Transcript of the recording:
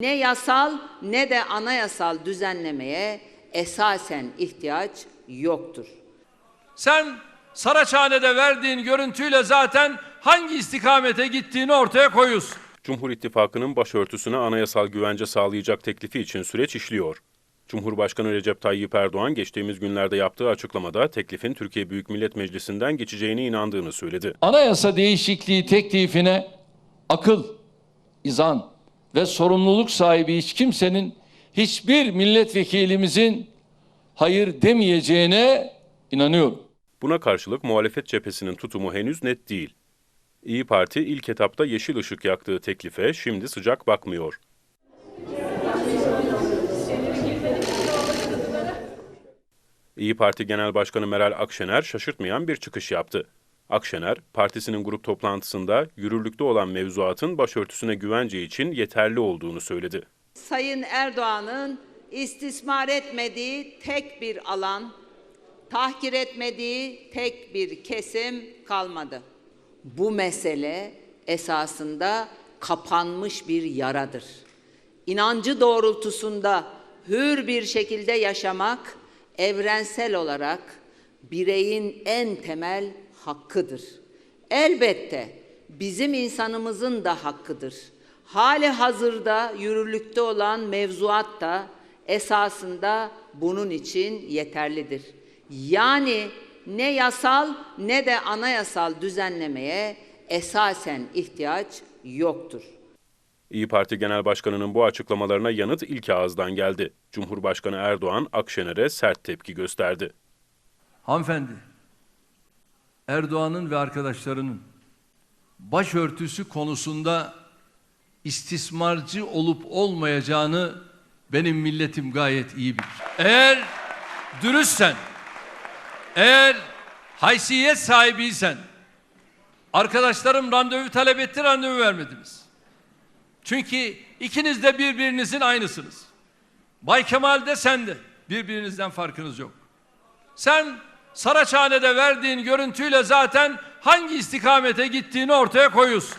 Ne yasal ne de anayasal düzenlemeye esasen ihtiyaç yoktur. Sen Saraçhane'de verdiğin görüntüyle zaten hangi istikamete gittiğini ortaya koyuyorsun. Cumhur İttifakı'nın başörtüsüne anayasal güvence sağlayacak teklifi için süreç işliyor. Cumhurbaşkanı Recep Tayyip Erdoğan geçtiğimiz günlerde yaptığı açıklamada teklifin Türkiye Büyük Millet Meclisi'nden geçeceğine inandığını söyledi. Anayasa değişikliği teklifine akıl, izan ve sorumluluk sahibi hiç kimsenin hiçbir milletvekilimizin hayır demeyeceğine inanıyorum. Buna karşılık muhalefet cephesinin tutumu henüz net değil. İyi Parti ilk etapta yeşil ışık yaktığı teklife şimdi sıcak bakmıyor. İyi Parti Genel Başkanı Meral Akşener şaşırtmayan bir çıkış yaptı. Akşener, partisinin grup toplantısında yürürlükte olan mevzuatın başörtüsüne güvence için yeterli olduğunu söyledi. Sayın Erdoğan'ın istismar etmediği tek bir alan, tahkir etmediği tek bir kesim kalmadı. Bu mesele esasında kapanmış bir yaradır. İnancı doğrultusunda hür bir şekilde yaşamak evrensel olarak bireyin en temel hakkıdır. Elbette bizim insanımızın da hakkıdır. Hali hazırda yürürlükte olan mevzuat da esasında bunun için yeterlidir. Yani ne yasal ne de anayasal düzenlemeye esasen ihtiyaç yoktur. İyi Parti Genel Başkanı'nın bu açıklamalarına yanıt ilk ağızdan geldi. Cumhurbaşkanı Erdoğan Akşener'e sert tepki gösterdi. Hanımefendi, Erdoğan'ın ve arkadaşlarının başörtüsü konusunda istismarcı olup olmayacağını benim milletim gayet iyi bilir. Eğer dürüstsen, eğer haysiyet sahibiysen, arkadaşlarım randevu talep etti, randevu vermediniz. Çünkü ikiniz de birbirinizin aynısınız. Bay Kemal de sen de birbirinizden farkınız yok. Sen Saraçhane'de verdiğin görüntüyle zaten hangi istikamete gittiğini ortaya koyuyorsun.